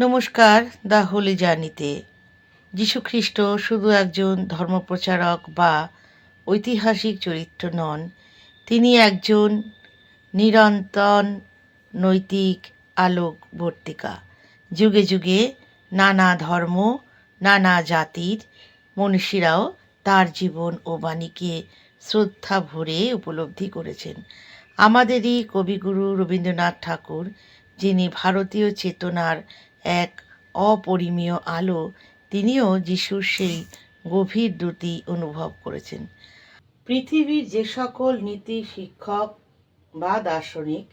নমস্কার দা হোলি জার্নিতে। যীশুখ্রিস্ট শুধু একজন ধর্মপ্রচারক বা ঐতিহাসিক চরিত্র নন, তিনি একজন নিরন্তন নৈতিক আলোক আলোকবর্তিকা যুগে যুগে নানা ধর্ম, নানা জাতির মনীষীরাও তার জীবন ও বাণীকে শ্রদ্ধা ভরে উপলব্ধি করেছেন। আমাদেরই কবিগুরু রবীন্দ্রনাথ ঠাকুর, যিনি ভারতীয় চেতনার এক অপরিমেয় আলো তিনিও যিশুর সেই গভীর দ্যুতি অনুভব করেছেন। পৃথিবীর যে সকল নীতি, শিক্ষক বা দার্শনিক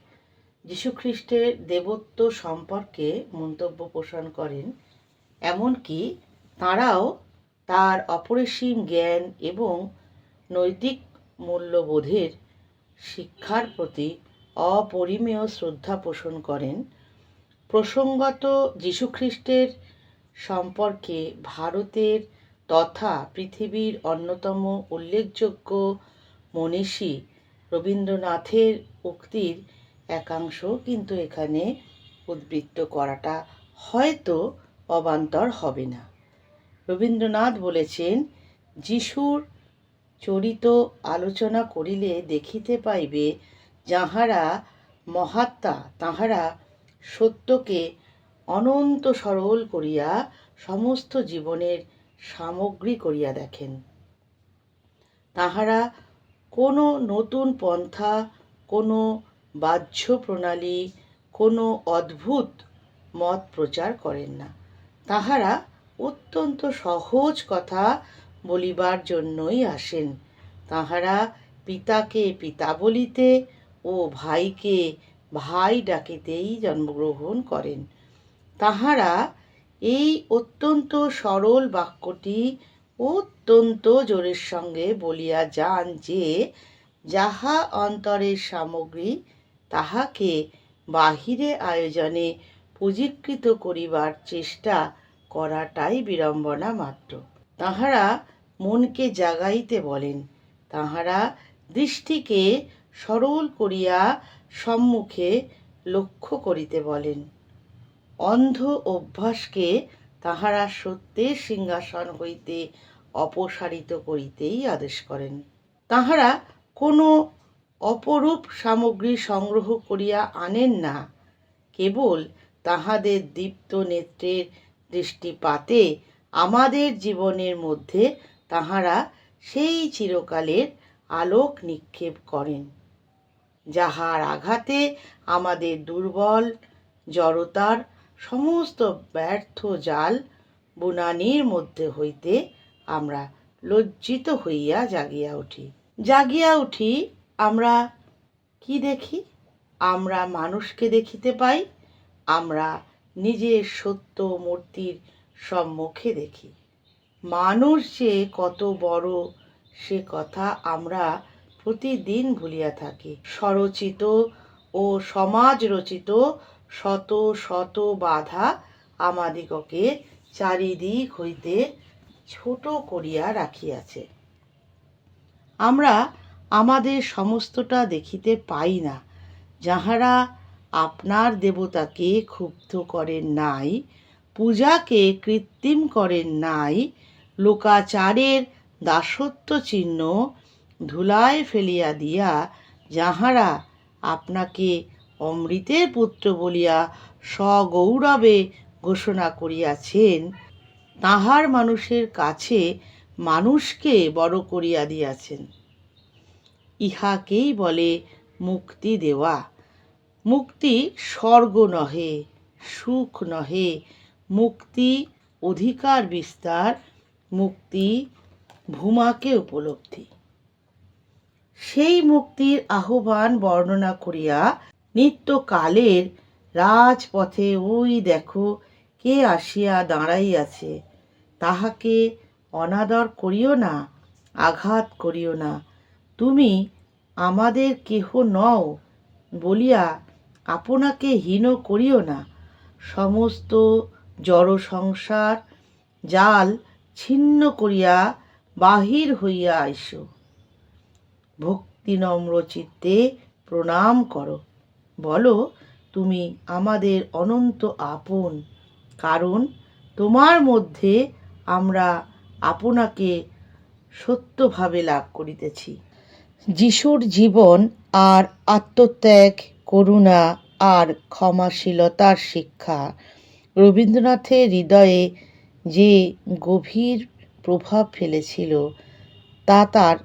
যীশুখ্রিস্টের দেবত্ব সম্পর্কে মন্তব্য পোষণ করেন, এমনকি তাঁরাও তার অপরিসীম জ্ঞান এবং নৈতিক মূল্যবোধের শিক্ষার প্রতি অপরিমেয় শ্রদ্ধা পোষণ করেন। প্রসঙ্গত যীশুখ্রিস্টের সম্পর্কে ভারতের তথা পৃথিবীর অন্যতম উল্লেখযোগ্য মনীষী রবীন্দ্রনাথের উক্তির একাংশ কিন্তু এখানে উদ্বৃত্ত করাটা হয়তো অবান্তর হবে না। রবীন্দ্রনাথ বলেছেন, যিশুর চরিত আলোচনা করিলে দেখিতে পাইবে, যাহারা মহাত্মা, তাহারা সত্যকে অনন্ত সরল করিয়া সমস্ত জীবনের সামগ্রী করিয়া দেখেন। তাহারা কোনো নতুন পন্থা, কোনো বাহ্য প্রণালী, কোনো অদ্ভুত মত প্রচার করেন না। তাহারা অত্যন্ত সহজ কথা বলিবার জন্যই আসেন। তাহারা পিতাকে পিতা বলিতে ও ভাইকে ভাই ডাকিতেই জন্মগ্রহণ করেন। তাহারা এই অত্যন্ত সরল বাক্যটি অত্যন্ত জোরের সঙ্গে বলিয়া যান যে, যাহা অন্তরের সামগ্রী তাহাকে বাহিরে আয়োজনে পুঁজীকৃত করিবার চেষ্টা করাটাই বিড়ম্বনা মাত্র। তাহারা মনকে জাগাইতে বলেন, তাহারা দৃষ্টিকে সরল করিয়া সম্মুখে লক্ষ্য করিতে বলেন, অন্ধ অভ্যাসকে তাহারা সত্যের সিংহাসন হইতে অপসারিত করিতেই আদেশ করেন। তাহারা কোনো অপরূপ সামগ্রী সংগ্রহ করিয়া আনেন না, কেবল তাহাদের দীপ্ত নেত্রের দৃষ্টিপাতে আমাদের জীবনের মধ্যে তাহারা সেই চিরকালের আলোক নিক্ষেপ করেন। যাহার আঘাতে আমাদের দুর্বল জড়তার সমস্ত ব্যর্থ জাল বুনানির মধ্যে হইতে আমরা লজ্জিত হইয়া জাগিয়া উঠি। জাগিয়া উঠি আমরা কি দেখি? আমরা মানুষকে দেখিতে পাই, আমরা নিজের সত্য মূর্তির সম্মুখে দেখি। মানুষ যে কত বড়, সে কথা আমরা প্রতিদিন ভুলিয়া থাকি। স্বরচিত ও সমাজ রচিত শত শত বাধা আমাদিগকে চারিদিক হইতে ছোট করিয়া রাখিয়াছে। আমরা আমাদের সমস্তটা দেখিতে পাই না, যাহারা আপনার দেবতাকে ক্ষুব্ধ করেন নাই, পূজাকে কৃত্রিম করেন নাই, লোকাচারের দাসত্ব চিহ্ন ধুলায় ফেলিয়া দিয়া যাহারা আপনাকে অমৃতের পুত্র বলিয়া সগৌরবে ঘোষণা করিয়াছেন, তাহার মানুষের কাছে মানুষকে বড় করিয়া দিয়াছেন। ইহাকেই বলে মুক্তি দেওয়া। মুক্তি স্বর্গ নহে, সুখ নহে, মুক্তি অধিকার বিস্তার, মুক্তি ভূমাকে উপলব্ধি। সেই মুক্তির আহ্বান বর্ণনা করিয়া নিত্যকালের রাজপথে, ওই দেখো, কে আসিয়া দাঁড়াইয়াছে? তাহাকে অনাদর করিও না, আঘাত করিও না। তুমি আমাদের কেহ নও বলিয়া আপনাকে হীন করিও না। সমস্ত জড় সংসার জাল ছিন্ন করিয়া বাহির হইয়া আইস। ভক্তিনম্র চিত্তে প্রণাম করো। বলো, তুমি আমাদের অনন্ত আপন। কারণ, তোমার মধ্যে আমরা আপনাকে সত্যভাবে লাভ করিতেছি। যিশুর জীবন আর আত্মত্যাগ, করুণা আর ক্ষমাশীলতার শিক্ষা, রবীন্দ্রনাথের হৃদয়ে যে গভীর প্রভাব ফেলেছিল, তা তার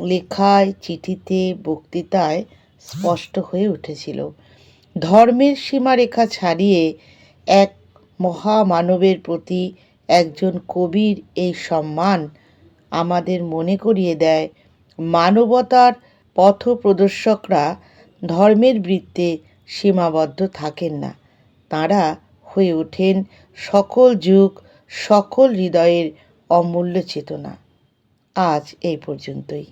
লেখায়, চিঠিতে, বক্তৃতায় স্পষ্ট হয়ে উঠেছিল। ধর্মের সীমারেখা ছাড়িয়ে এক মহামানবের প্রতি একজন কবির এই সম্মান আমাদের মনে করিয়ে দেয়। মানবতার পথপ্রদর্শকরা ধর্মের বৃত্তে সীমাবদ্ধ থাকেন না। তাঁরা হয়ে ওঠেন সকল যুগ, সকল হৃদয়ের অমূল্য চেতনা। আজ এই পর্যন্তই।